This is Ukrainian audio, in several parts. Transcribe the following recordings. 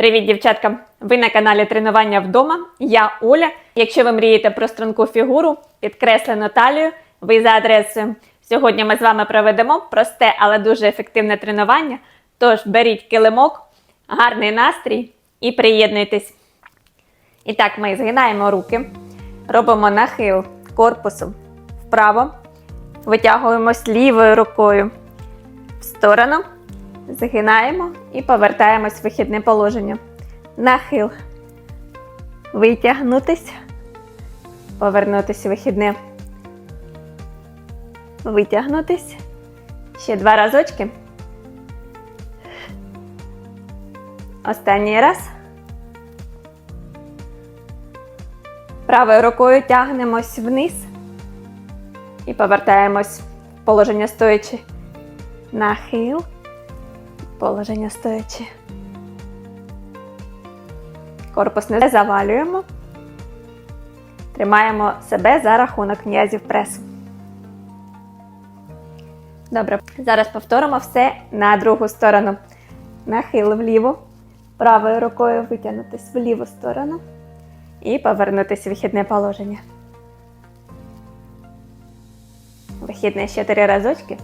Привіт, дівчатка! Ви на каналі Тренування вдома. Я Оля. Якщо ви мрієте про струнку фігуру, підкреслену талію, ви за адресою. Сьогодні ми з вами проведемо просте, але дуже ефективне тренування. Тож беріть килимок, гарний настрій і приєднуйтесь. І так, ми згинаємо руки, робимо нахил корпусом вправо, витягуємось лівою рукою в сторону, згинаємо і повертаємось в вихідне положення. Нахил. Витягнутись, повернутися в вихідне. Витягнутись. Ще два разочки. Останній раз. Правою рукою тягнемось вниз і повертаємось в положення стоячи. Нахил. Положення стоячи. Корпус не завалюємо. Тримаємо себе за рахунок м'язів пресу. Добре. Зараз повторимо все на другу сторону. Нахил вліво. Правою рукою витягнутися в ліву сторону. І повернутися в вихідне положення. Вихідне ще три разочки.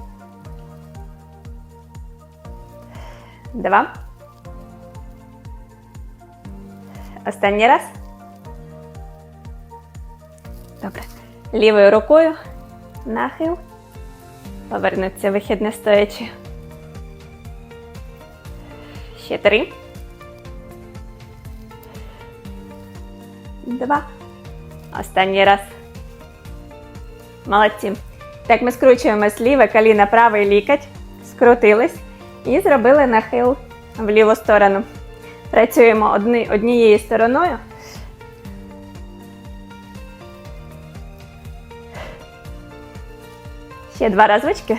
Два. Останній раз. Добре. Лівою рукою нахил. Повернуться вихідне стоячи. Ще три. Два. Останній раз. Молодці. Так, ми скручуємо ліве коліно, правий лікоть. Скрутились і зробили нахил в ліву сторону. Працюємо одні, однією стороною. Ще два разочки.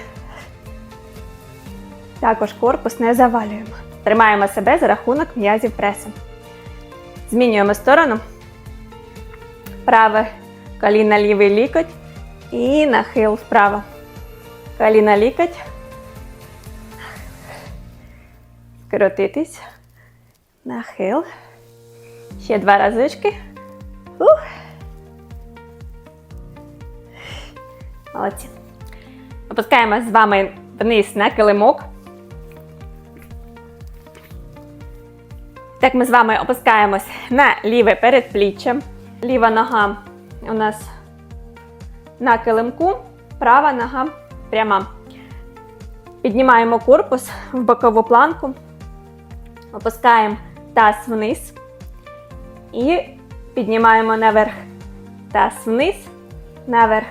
Також корпус не завалюємо. Тримаємо себе за рахунок м'язів пресу. Змінюємо сторону. Праве коліна лівий лікоть і нахил вправо. Коліна лікоть. Скоротитись. Нахил. Ще два разочки. Ух. Молодці. Опускаємо з вами вниз на килимок. Так ми з вами опускаємось на ліве передпліччя. Ліва нога у нас на килимку, права нога пряма. Піднімаємо корпус в бокову планку, опускаємо таз вниз і піднімаємо наверх. Таз вниз, наверх.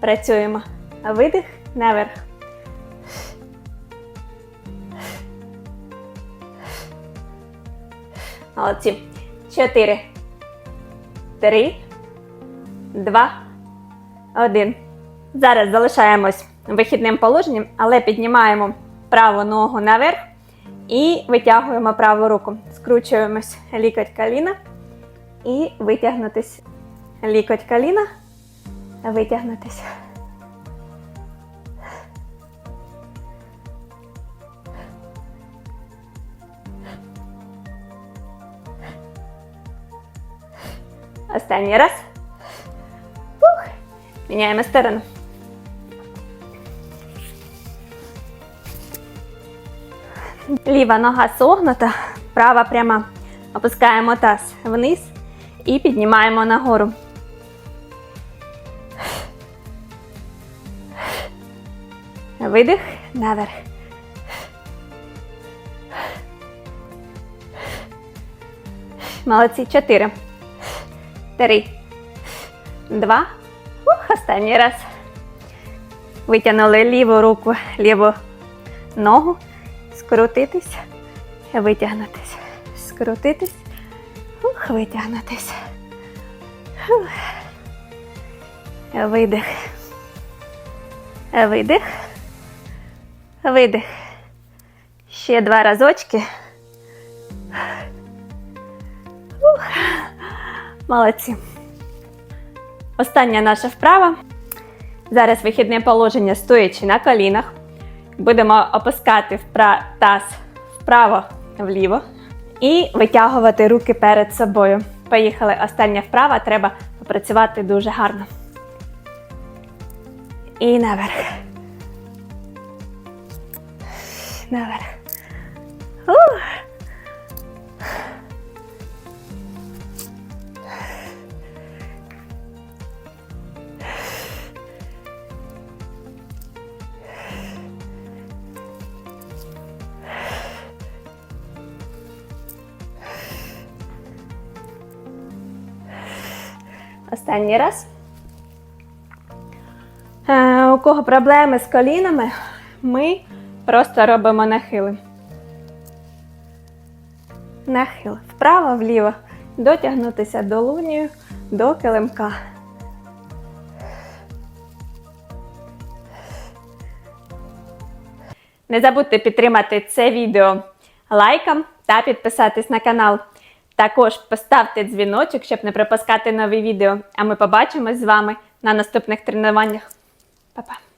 Працюємо. Видих, наверх. Молодці. Чотири. Три. Два. Один. Зараз залишаємось вихідним положенням, але піднімаємо праву ногу наверх і витягуємо праву руку. Скручуємось лікоть коліна і витягнутись. Лікоть коліна, витягнутись. Останній раз. Ух. Міняємо сторону. Ліва нога согнута, права пряма. Опускаємо таз вниз і піднімаємо нагору. Видих наверх. Молодці. Чотири. Три. Два. Ух, останній раз. Витягнули ліву руку, ліву ногу. Скрутитись. Витягнутись. Скрутитись. Ух, витягнутись. Видих. Видих. Видих. Ще два разочки. Ух. Молодці. Остання наша вправа. Зараз вихідне положення стоячи на колінах. Будемо опускати впра... таз вправо вліво І витягувати руки перед собою. Поїхали. Остання вправа. Треба попрацювати дуже гарно. І наверх. Наверх. Останній раз. Е, у кого проблеми з колінами, ми просто робимо нахили. Нахил. Вправо, вліво. Дотягнутися долонію до килимка. Не забудьте підтримати це відео лайком та підписатись на канал. Також поставте дзвіночок, щоб не пропускати нові відео. А ми побачимось з вами на наступних тренуваннях. Па-па!